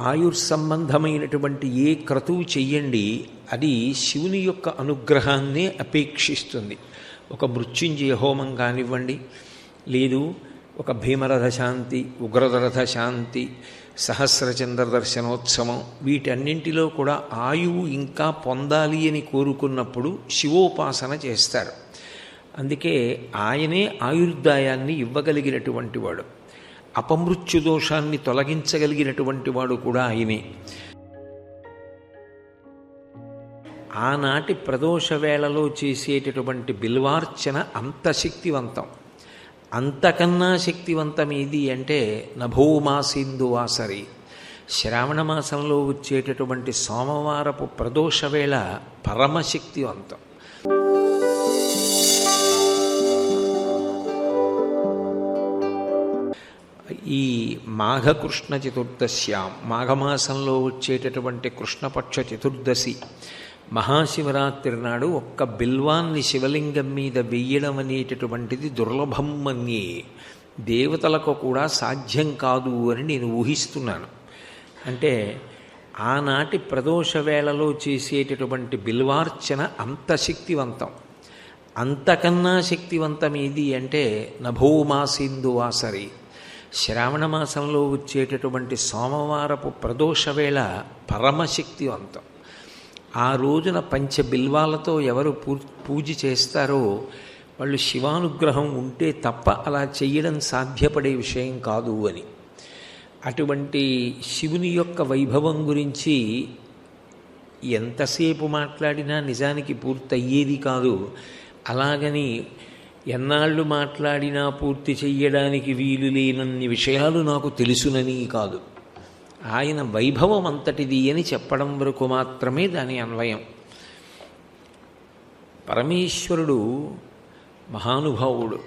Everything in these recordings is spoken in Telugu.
ఆయుర్సంబంధమైనటువంటి ఏ క్రతువు చెయ్యండి అది శివుని యొక్క అనుగ్రహాన్నే అపేక్షిస్తుంది. ఒక మృత్యుంజయ హోమం కానివ్వండి లేదు ఒక భీమరథ శాంతి ఉగ్రరథ శాంతి సహస్రచంద్ర దర్శనోత్సవం వీటన్నింటిలో కూడా ఆయువు ఇంకా పొందాలి అని కోరుకున్నప్పుడు శివోపాసన చేస్తారు. అందుకే ఆయనే ఆయుర్దాయాన్ని ఇవ్వగలిగినటువంటి వాడు. అపమృత్యు దోషాన్ని తొలగించగలిగినటువంటి వాడు కూడా ఆయనే. ఆనాటి ప్రదోష వేళలో చేసేటటువంటి బిల్వార్చన అంత శక్తివంతం. అంతకన్నా శక్తివంతం ఏది అంటే నభోమాసిందు వాసరి. శ్రావణ మాసంలో వచ్చేటటువంటి సోమవారపు ప్రదోష వేళ పరమశక్తివంతం. ఈ మాఘకృష్ణ చతుర్దశ్యాం మాఘమాసంలో వచ్చేటటువంటి కృష్ణపక్ష చతుర్దశి మహాశివరాత్రి నాడు ఒక్క బిల్వాన్ని శివలింగం మీద వెయ్యడం అనేటటువంటిది దుర్లభం అని దేవతలకు కూడా సాధ్యం కాదు అని నేను ఊహిస్తున్నాను. అంటే ఆనాటి ప్రదోష వేళలో చేసేటటువంటి బిల్వార్చన అంత శక్తివంతం. అంతకన్నా శక్తివంతం ఏది అంటే నభోమాసిందువాసరి. శ్రావణ మాసంలో వచ్చేటటువంటి సోమవారపు ప్రదోష వేళ పరమశక్తివంతం. ఆ రోజున పంచ బిల్వాలతో ఎవరు పూజ చేస్తారో వాళ్ళు శివానుగ్రహం ఉంటే తప్ప అలా చేయడం సాధ్యపడే విషయం కాదు అని. అటువంటి శివుని యొక్క వైభవం గురించి ఎంతసేపు మాట్లాడినా నిజానికి పూర్తయ్యేది కాదు. అలాగని ఎన్నాళ్ళు మాట్లాడినా పూర్తి చెయ్యడానికి వీలు లేనన్ని విషయాలు నాకు తెలుసునని కాదు. ఆయన వైభవం అంతటిది అని చెప్పడం వరకు మాత్రమే దాని అన్వయం. పరమేశ్వరుడు మహానుభావుడు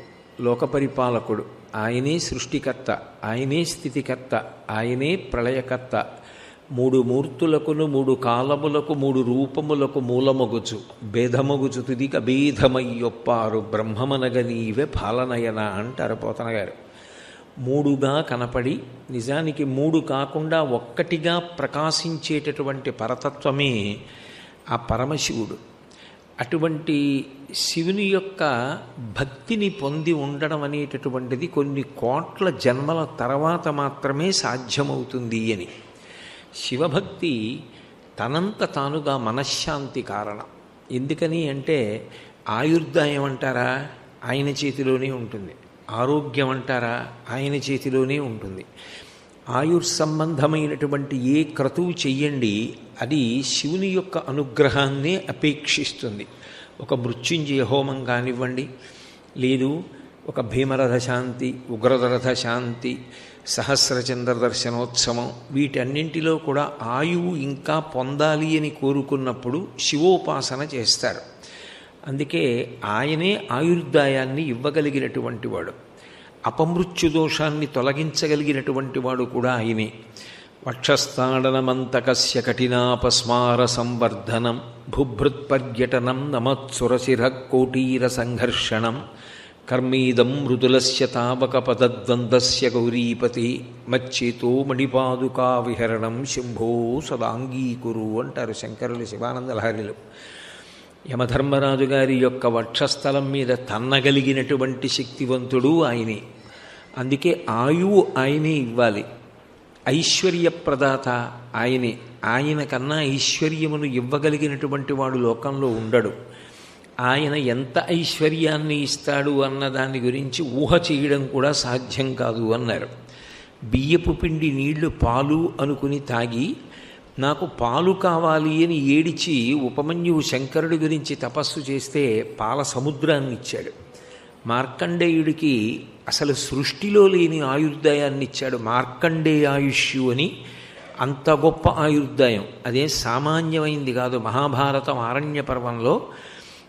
లోకపరిపాలకుడు. ఆయనే సృష్టికర్త ఆయనే స్థితికర్త ఆయనే ప్రళయకర్త. మూడు మూర్తులకును మూడు కాలములకు మూడు రూపములకు మూలమగుచు. భేదమగుచు తుదిక భేదమయ్యొప్పారు బ్రహ్మమనగ నీవే పాలనయన అంటారు పోతనగారు మూడుగా కనపడి నిజానికి మూడు కాకుండా ఒక్కటిగా ప్రకాశించేటటువంటి పరతత్వమే ఆ పరమశివుడు. అటువంటి శివుని యొక్క భక్తిని పొంది ఉండడం అనేటటువంటిది కొన్ని కోట్ల జన్మల తర్వాత మాత్రమే సాధ్యమవుతుంది అని. శివభక్తి తనంత తానుగా మనశ్శాంతి కారణం. ఎందుకని అంటే ఆయుర్దాయం అంటారా? ఆయన చేతిలోనే ఉంటుంది. ఆరోగ్యం అంటారా? ఆయన చేతిలోనే ఉంటుంది. ఆయుర్ సంబంధమైనటువంటి ఏ క్రతువు చెయ్యండి అది శివుని యొక్క అనుగ్రహాన్నే అపేక్షిస్తుంది. ఒక మృత్యుంజయ హోమం కానివ్వండి లేదు ఒక భీమరథ శాంతి ఉగ్రరథ శాంతి సహస్రచంద్ర దర్శనోత్సవం. వీటన్నింటిలో కూడా ఆయువు ఇంకా పొందాలి అని కోరుకున్నప్పుడు శివోపాసన చేస్తారు. అందుకే ఆయనే ఆయుర్దాయాన్ని ఇవ్వగలిగినటువంటి వాడు. అపమృత్యు దోషాన్ని తొలగించగలిగినటువంటి వాడు కూడా ఆయనే. వక్షస్థాడనమంతకస్య కఠినాపస్మార సంవర్ధనం భుభృత్పర్యటనం నమత్సురశిర కోటీర సంఘర్షణం కర్మీదం మృదులస్య తావకపదద్వందస్య గౌరీపతి మచ్చేతో మణిపాదుకా విహరణం శంభో సదాంగీకురు అంటారు శంకరులు శివానంద లహరిలు యమధర్మరాజు గారి యొక్క వక్షస్థలం మీద తన్నగలిగినటువంటి శక్తివంతుడు ఆయనే. అందుకే ఆయువు ఆయనే ఇవ్వాలి. ఐశ్వర్యప్రదాత ఆయనే. ఆయన కన్నా ఐశ్వర్యమును ఇవ్వగలిగినటువంటి వాడు లోకంలో ఉండడు. ఆయన ఎంత ఐశ్వర్యాన్ని ఇస్తాడు అన్న దాని గురించి ఊహ చేయడం కూడా సాధ్యం కాదు అన్నారు. బియ్యపు పిండి నీళ్ళు పాలు అనుకుని తాగి నాకు పాలు కావాలి అని ఏడిచి ఉపమన్యువు శంకరుడి గురించి తపస్సు చేస్తే పాల సముద్రాన్ని ఇచ్చాడు. మార్కండేయుడికి అసలు సృష్టిలో లేని ఆయుర్దాయాన్ని ఇచ్చాడు. మార్కండే ఆయుష్యు అని అంత గొప్ప ఆయుర్దాయం. అదే సామాన్యమైంది కాదు. మహాభారతం ఆరణ్య పర్వంలో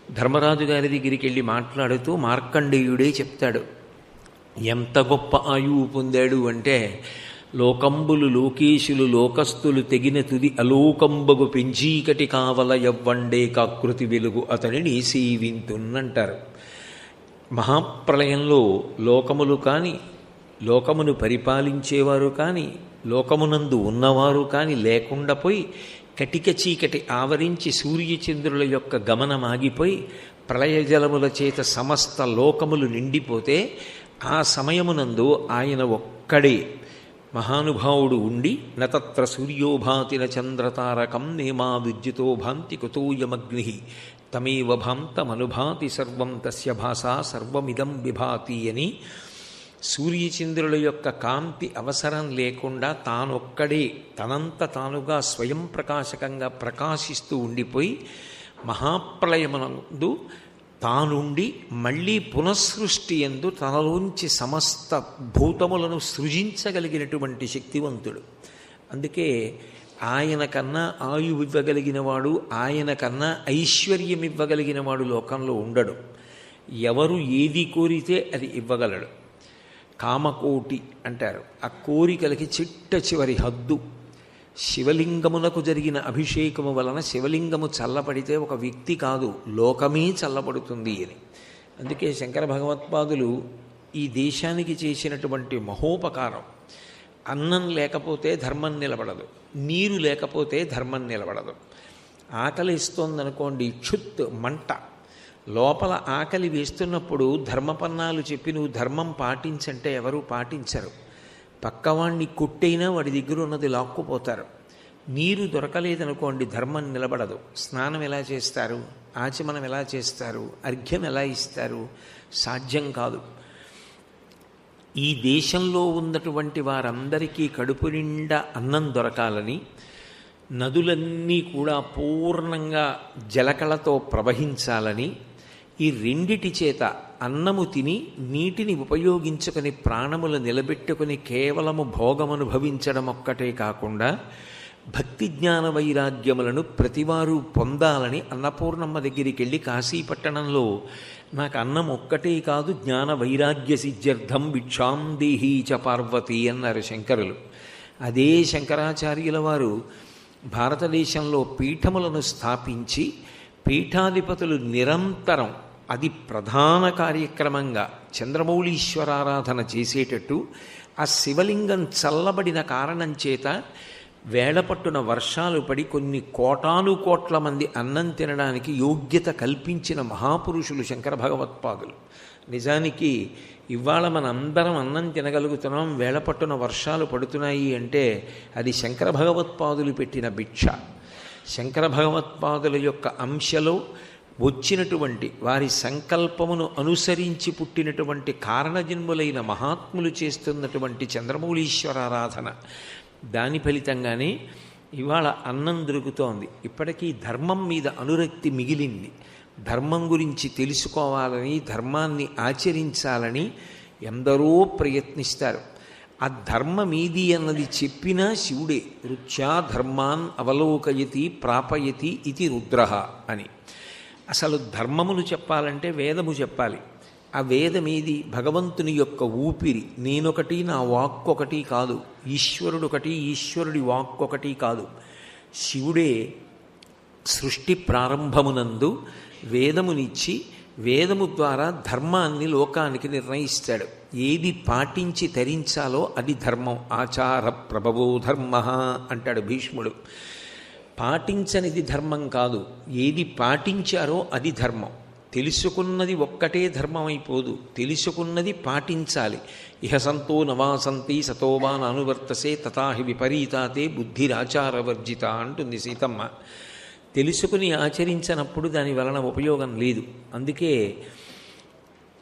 ధర్మరాజు గారి దగ్గరికి వెళ్ళి మాట్లాడుతూ మార్కండేయుడే చెప్తాడు ఎంత గొప్ప ఆయువు పొందాడు అంటే లోకంబులు లోకేశులు లోకస్తులు తెగిన తుది అలోకంబగు పెంచీకటి కావల ఎవ్వండే కాకృతి వెలుగు అతనిని సేవింతున్నంటారు. మహాప్రళయంలో లోకములు కానీ లోకమును పరిపాలించేవారు కానీ లోకమునందు ఉన్నవారు కానీ లేకుండా పోయి కటిక చీకటి ఆవరించి సూర్యచంద్రుల యొక్క గమనం ఆగిపోయి ప్రళయజలముల చేత సమస్త లోకములు నిండిపోతే ఆ సమయమునందు ఆయన ఒక్కడే మహానుభావుడు ఉండి నతత్ర సూర్యోభాతిన చంద్రతారకం నేమా విద్యుతో భాంతి కుతోయమగ్ని తమేవ భాంతమనుభాతి సర్వం తస్య భాషా సర్వమిదం విభాతి అని సూర్యచంద్రుల యొక్క కాంతి అవసరం లేకుండా తానొక్కడే తనంత తానుగా స్వయం ప్రకాశకంగా ప్రకాశిస్తూ ఉండిపోయి మహాప్రళయమునందు తానుండి మళ్ళీ పునఃసృష్టి ఎందు తనలోంచి సమస్త భూతములను సృజించగలిగినటువంటి శక్తివంతుడు. అందుకే ఆయన కన్నా ఆయువు ఇవ్వగలిగిన వాడు ఆయన కన్నా ఐశ్వర్యం ఇవ్వగలిగిన వాడు లోకంలో ఉండడు. ఎవరు ఏది కోరితే అది ఇవ్వగలడు. కామకోటి అంటారు. ఆ కోరికలకి చిట్ట చివరి హద్దు. శివలింగమునకు జరిగిన అభిషేకము వలన శివలింగము చల్లబడితే ఒక వ్యక్తి కాదు లోకమే చల్లబడుతుంది అని. అందుకే శంకర భగవత్పాదులు ఈ దేశానికి చేసినటువంటి మహోపకారం. అన్నం లేకపోతే ధర్మం నిలబడదు నీరు లేకపోతే ధర్మం నిలబడదు. ఆకలి ఇస్తోందనుకోండి క్షుత్ మంట. లోపల ఆకలి వేస్తున్నప్పుడు ధర్మపన్నాలు చెప్పి నువ్వు ధర్మం పాటించంటే ఎవరు పాటించరు. పక్కవాణ్ణి కొట్టైనా వాడి దగ్గర ఉన్నది లాక్కుపోతారు. నీరు దొరకలేదనుకోండి ధర్మం నిలబడదు. స్నానం ఎలా చేస్తారు? ఆచమనం ఎలా చేస్తారు? అర్ఘ్యం ఎలా ఇస్తారు? సాధ్యం కాదు. ఈ దేశంలో ఉన్నటువంటి వారందరికీ కడుపు నిండా అన్నం దొరకాలని నదులన్నీ కూడా పూర్ణంగా జలకళతో ప్రవహించాలని ఈ రెండిటి చేత అన్నము తిని నీటిని ఉపయోగించుకొని ప్రాణములు నిలబెట్టుకుని కేవలము భోగమనుభవించడం ఒక్కటే కాకుండా భక్తి జ్ఞాన వైరాగ్యములను ప్రతివారు పొందాలని అన్నపూర్ణమ్మ దగ్గరికి వెళ్ళి కాశీపట్టణంలో నాకు అన్నం ఒక్కటే కాదు జ్ఞాన వైరాగ్య సిద్ధ్యర్థం భిక్షాం దేహీ చ పార్వతి అన్నారు శంకరులు. అదే శంకరాచార్యుల వారు భారతదేశంలో పీఠములను స్థాపించి పీఠాధిపతులు నిరంతరం అది ప్రధాన కార్యక్రమంగా చంద్రమౌళీశ్వరారాధన చేసేటట్టు ఆ శివలింగం చల్లబడిన కారణం చేత వేళపట్టున వర్షాలు పడి కొన్ని కోటాను కోట్ల మంది అన్నం తినడానికి యోగ్యత కల్పించిన మహాపురుషులు శంకర భగవత్పాదులు. నిజానికి ఇవాళ మన అందరం అన్నం తినగలుగుతున్నాం వేళపట్టున వర్షాలు పడుతున్నాయి అంటే అది శంకర భగవత్పాదులు పెట్టిన భిక్ష. శంకర భగవత్పాదుల యొక్క అంశలో వచ్చినటువంటి వారి సంకల్పమును అనుసరించి పుట్టినటువంటి కారణజన్ములైన మహాత్ములు చేస్తున్నటువంటి చంద్రమౌళీశ్వరారాధన దాని ఫలితంగానే ఇవాళ అన్నం దొరుకుతోంది. ఇప్పటికీ ధర్మం మీద అనురక్తి మిగిలింది. ధర్మం గురించి తెలుసుకోవాలని ధర్మాన్ని ఆచరించాలని ఎందరో ప్రయత్నిస్తారు. ఆ ధర్మమీది అన్నది చెప్పినా శివుడే రుచ్యా ధర్మాన్ అవలోకయతి ప్రాపయతి ఇది రుద్ర అని. అసలు ధర్మములు చెప్పాలంటే వేదము చెప్పాలి. ఆ వేదమేది భగవంతుని యొక్క ఊపిరి నేనొకటి నా వాక్కొకటి కాదు. ఈశ్వరుడు ఒకటి ఈశ్వరుడి వాక్కొకటి కాదు. శివుడే సృష్టి ప్రారంభమునందు వేదమునిచ్చి వేదము ద్వారా ధర్మాన్ని లోకానికి నిర్ణయిస్తాడు. ఏది పాటించి తరించాలో అది ధర్మం. ఆచార ప్రభవో ధర్మ అంటాడు భీష్ముడు. పాటించనిది ధర్మం కాదు. ఏది పాటించారో అది ధర్మం. తెలుసుకున్నది ఒక్కటే ధర్మమైపోదు. తెలుసుకున్నది పాటించాలి. ఇహ సంతో నవాసంతి సతోవాన్ అనువర్తసే తథాహి విపరీతాతే బుద్ధిరాచారవర్జిత అంటుంది సీతమ్మ. తెలుసుకుని ఆచరించినప్పుడు దాని వలన ఉపయోగం లేదు. అందుకే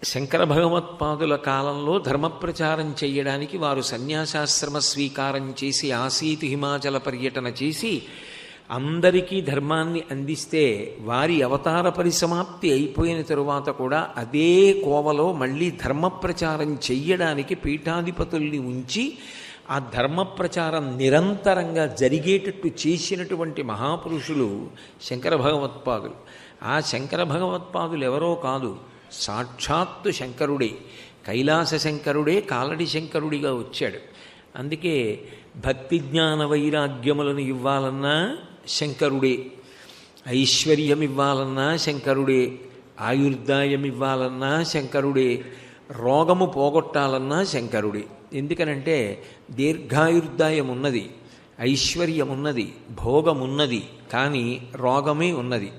శంకర భగవత్పాదుల కాలంలో ధర్మప్రచారం చేయడానికి వారు సన్యాసాశ్రమ స్వీకారం చేసి ఆసీతి హిమాచల పర్యటన చేసి అందరికీ ధర్మాన్ని అందిస్తే వారి అవతార పరిసమాప్తి అయిపోయిన తరువాత కూడా అదే కోవలో మళ్ళీ ధర్మ ప్రచారం చెయ్యడానికి పీఠాధిపతుల్ని ఉంచి ఆ ధర్మ ప్రచారం నిరంతరంగా జరిగేటట్టు చేసినటువంటి మహాపురుషులు శంకర భగవత్పాదులు. ఆ శంకర భగవత్పాదులు ఎవరో కాదు సాక్షాత్తు శంకరుడే. కైలాస శంకరుడే కాలడి శంకరుడిగా వచ్చాడు. అందుకే భక్తి జ్ఞాన వైరాగ్యములను ఇవ్వాలన్నా శంకరుడే. ఐశ్వర్యం ఇవ్వాలన్నా శంకరుడే ఆయుర్దాయం ఇవ్వాలన్నా శంకరుడే రోగము పోగొట్టాలన్నా శంకరుడే. ఎందుకనంటే దీర్ఘాయుర్దాయం ఉన్నది ఐశ్వర్యమున్నది భోగమున్నది కానీ రోగమే ఉన్నది.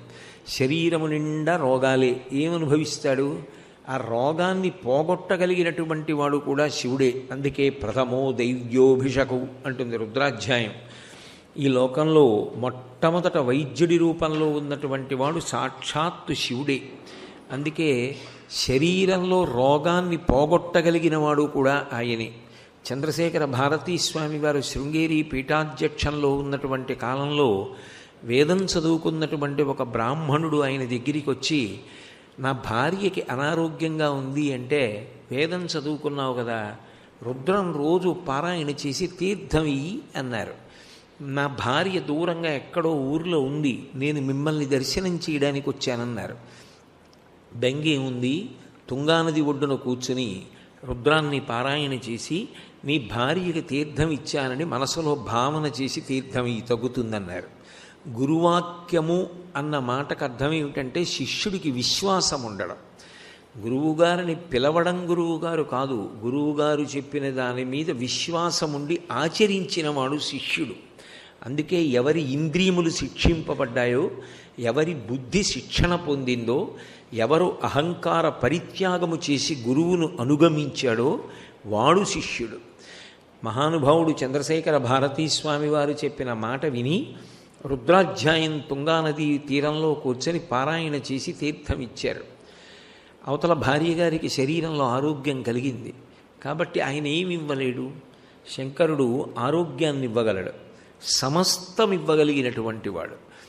శరీరము నిండా రోగాలే. ఏమనుభవిస్తాడు? ఆ రోగాన్ని పోగొట్టగలిగినటువంటి వాడు కూడా శివుడే. అందుకే ప్రథమో దైవ్యోభిషకు అంటుంది రుద్రాధ్యాయం. ఈ లోకంలో మొట్టమొదట వైద్యుడి రూపంలో ఉన్నటువంటి వాడు సాక్షాత్తు శివుడే. అందుకే శరీరంలో రోగాన్ని పోగొట్టగలిగిన వాడు కూడా ఆయనే. చంద్రశేఖర భారతీ స్వామి వారు శృంగేరి పీఠాధ్యక్షంలో ఉన్నటువంటి కాలంలో వేదం చదువుకున్నటువంటి ఒక బ్రాహ్మణుడు ఆయన దగ్గరికి వచ్చి నా భార్యకి అనారోగ్యంగా ఉంది అంటే వేదం చదువుకున్నావు కదా రుద్రం రోజు పారాయణ చేసి తీర్థం అన్నారు. నా భార్య దూరంగా ఎక్కడో ఊర్లో ఉంది. నేను మిమ్మల్ని దర్శనం చేయడానికి వచ్చానన్నారు. బెంగే ఉంది. తుంగానది ఒడ్డున కూర్చుని రుద్రాన్ని పారాయణ చేసి నీ భార్యకి తీర్థం ఇచ్చానని మనసులో భావన చేసి తీర్థం ఈ తగ్గుతుందన్నారు. గురువాక్యము అన్న మాటకు అర్థం ఏమిటంటే శిష్యుడికి విశ్వాసం ఉండడం. గురువుగారిని పిలవడం గురువుగారు కాదు. గురువుగారు చెప్పిన దాని మీద విశ్వాసం ఉండి ఆచరించిన వాడు శిష్యుడు. అందుకే ఎవరి ఇంద్రియములు శిక్షింపబడ్డాయో ఎవరి బుద్ధి శిక్షణ పొందిందో ఎవరు అహంకార పరిత్యాగము చేసి గురువును అనుగమించాడో వాడు శిష్యుడు. మహానుభావుడు చంద్రశేఖర భారతీ స్వామి వారు చెప్పిన మాట విని రుద్రాధ్యాయం తుంగానది తీరంలో కూర్చొని పారాయణ చేసి తీర్థం ఇచ్చారు అవతల భార్య గారికి శరీరంలో ఆరోగ్యం కలిగింది. కాబట్టి ఆయన ఏమి ఇవ్వలేడు? శంకరుడు ఆరోగ్యాన్ని ఇవ్వగలడు సమస్తం ఇవ్వగలిగినటువంటి వాడు.